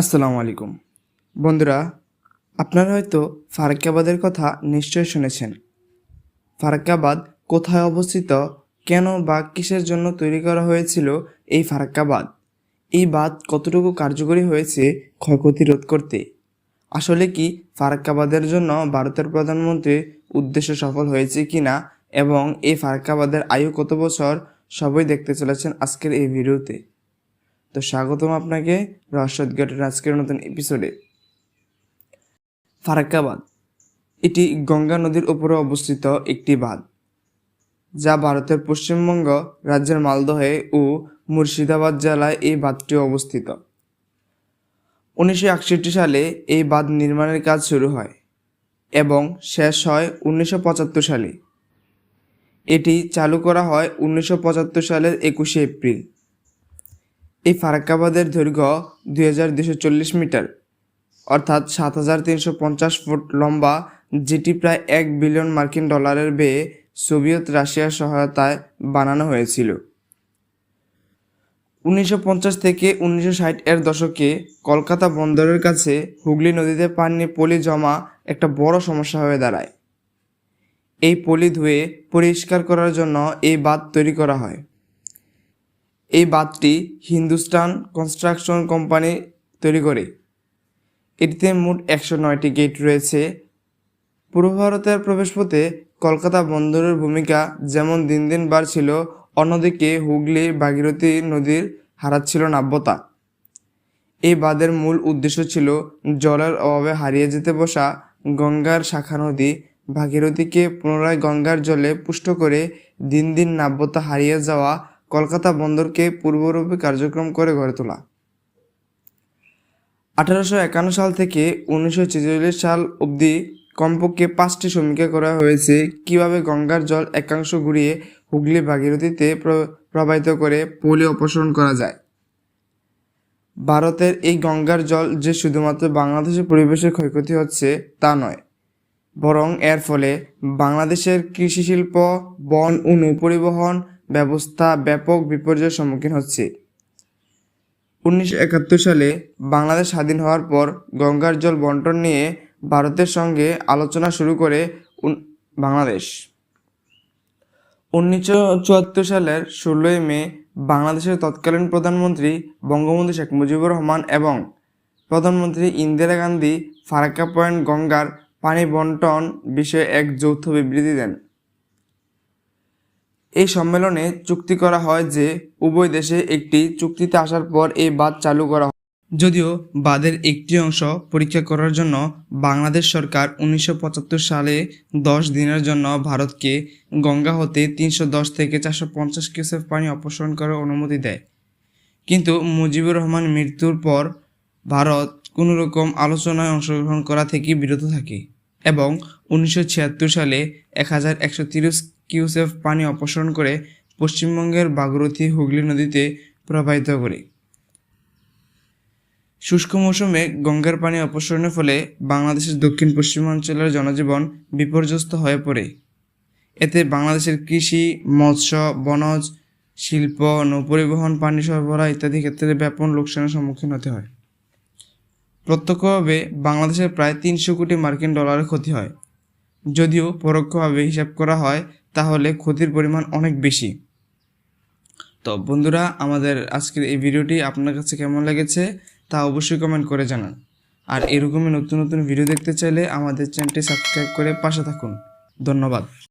আসসালামু আলাইকুম। বন্ধুরা, আপনারা হয়তো ফারাক্কাবাদের কথা নিশ্চয় শুনেছেন। ফারাক্কাবাদ কোথায় অবস্থিত, কেন বা কিসের জন্য তৈরি করা হয়েছিল এই ফারাক্কাবাদ? এই বাদ কতটুকু কার্যকরী হয়েছে ক্ষয়ক্ষতি রোধ করতে? আসলে কি ফারাক্কাবাদের জন্য ভারতের প্রধানমন্ত্রীর উদ্দেশ্য সফল হয়েছে কিনা এবং এই ফারাক্কাবাদের আয়ু কত বছর, সবই দেখতে চলেছেন আজকের এই ভিডিওতে। তো স্বাগতম আপনাকে রহস্য উদ্ঘাটনের আজকের নতুন এপিসোডে ফারাক্কাবাদ, এটি গঙ্গা নদীর উপরে অবস্থিত একটি বাঁধ, যা ভারতের পশ্চিমবঙ্গ রাজ্যের মালদহে ও মুর্শিদাবাদ জেলায় এই বাঁধটি অবস্থিত। উনিশশো একষট্টি সালে এই বাঁধ নির্মাণের কাজ শুরু হয় এবং শেষ হয় উনিশশো পঁচাত্তর সালে। এটি চালু করা হয় উনিশশো পঁচাত্তর সালের একুশে এপ্রিল। এই ফারাক্কাবাদের দৈর্ঘ্য দুই হাজার দুশো চল্লিশ মিটার, অর্থাৎ সাত হাজার তিনশো পঞ্চাশ ফুট লম্বা, যেটি প্রায় এক বিলিয়ন মার্কিন ডলারের বেয়ে সোভিয়েত রাশিয়ার সহায়তায় বানানো হয়েছিল। উনিশশো পঞ্চাশ থেকে উনিশশো ষাট এর দশকে কলকাতা বন্দরের কাছে হুগলি নদীতে পানি পলি জমা একটা বড় সমস্যা হয়ে দাঁড়ায়। এই পলি ধুয়ে পরিষ্কার করার জন্য এই বাঁধ তৈরি করা হয়। এই বাঁধটি হিন্দুস্তান কনস্ট্রাকশন কোম্পানি তৈরি করে। এটিতে মোট একশো নয়টি গেট রয়েছে। পূর্ব ভারতের প্রবেশপথে কলকাতা বন্দরের ভূমিকা যেমন দিন দিন বাড়ছিল, অন্যদিকে হুগলি, ভাগীরথী নদীর হারাচ্ছিল নাব্যতা এই বাঁধের মূল উদ্দেশ্য ছিল জলের অভাবে হারিয়ে যেতে বসা গঙ্গার শাখা নদী। ভাগীরথীকে পুনরায় গঙ্গার জলে পুষ্ট করে দিন দিন নাব্যতা হারিয়ে যাওয়া কলকাতা বন্দরকে পূর্বরূপে কার্যক্রম করে গড়ে তোলা। আঠারোশো একান্ন সাল থেকে উনিশশো ছেচল্লিশ সাল অবধি কমপক্ষে পাঁচটি সমীক্ষা করা হয়েছে। কীভাবে গঙ্গার জল একাংশ ঘুরিয়ে হুগলি ভাগীরথীতে প্র- প্রবাহিত করে পলি অপসারণ করা যায়? ভারতের এই গঙ্গার জল যে শুধুমাত্র বাংলাদেশের পরিবেশের ক্ষয়ক্ষতি হচ্ছে তা নয়, বরং এর ফলে বাংলাদেশের কৃষি শিল্প বন ও নৌপরিবহন ব্যবস্থা ব্যাপক বিপর্যয়ের সম্মুখীন হচ্ছে। উনিশশো একাত্তর সালে বাংলাদেশ স্বাধীন হওয়ার পর গঙ্গার জল বন্টন নিয়ে ভারতের সঙ্গে আলোচনা শুরু করে বাংলাদেশ। উনিশশো চুয়াত্তর সালের ষোলোই মে বাংলাদেশের তৎকালীন প্রধানমন্ত্রী বঙ্গবন্ধু শেখ মুজিবুর রহমান এবং প্রধানমন্ত্রী ইন্দিরা গান্ধী ফারাক্কা পয়েন্ট গঙ্গার পানি বন্টন বিষয়ে এক যৌথ বিবৃতি দেন। এই সম্মেলনে চুক্তি করা হয় যে উভয় দেশে একটি চুক্তিতে আসার পর এই বাঁধ চালু করা হয়। যদিও বাঁধের একটি অংশ পরীক্ষা করার জন্য বাংলাদেশ সরকার উনিশশো পঁচাত্তর সালে দশ দিনের জন্য ভারতকে গঙ্গা হতে তিনশো দশ থেকে চারশো পঞ্চাশ কিউসেক পানি অপসারণ করার অনুমতি দেয়। কিন্তু মুজিবুর রহমান মৃত্যুর পর ভারত কোনো রকম আলোচনায় অংশগ্রহণ করা থেকে বিরত থাকে এবং উনিশশো ছিয়াত্তর সালে এক হাজার একশো তিরিশ কিউসেফ পানি অপসারণ করে পশ্চিমবঙ্গের বাগরথী হুগলি নদীতে প্রবাহিত করে। শুষ্ক মৌসুমে গঙ্গার পানি অপসারণের ফলে বাংলাদেশের দক্ষিণ পশ্চিমাঞ্চলের জনজীবন বিপর্যস্ত হয়ে পড়ে। এতে বাংলাদেশের কৃষি, মৎস্য, বনজ, শিল্প, নৌপরিবহন, পানি সরবরাহ ইত্যাদি ক্ষেত্রে ব্যাপক লোকসানের সম্মুখীন হতে হয়। প্রত্যক্ষভাবে বাংলাদেশের প্রায় তিনশো কোটি মার্কিন ডলারের ক্ষতি হয়, যদিও পরোক্ষভাবে হিসাব করা হয় তাহলে ক্ষতির পরিমাণ অনেক বেশি। তো বন্ধুরা, আমাদের আজকের এই ভিডিওটি আপনার কাছে কেমন লেগেছে তা অবশ্যই কমেন্ট করে জানান। আর এরকমই নতুন নতুন ভিডিও দেখতে চাইলে আমাদের চ্যানেলটি সাবস্ক্রাইব করে পাশে থাকুন। ধন্যবাদ।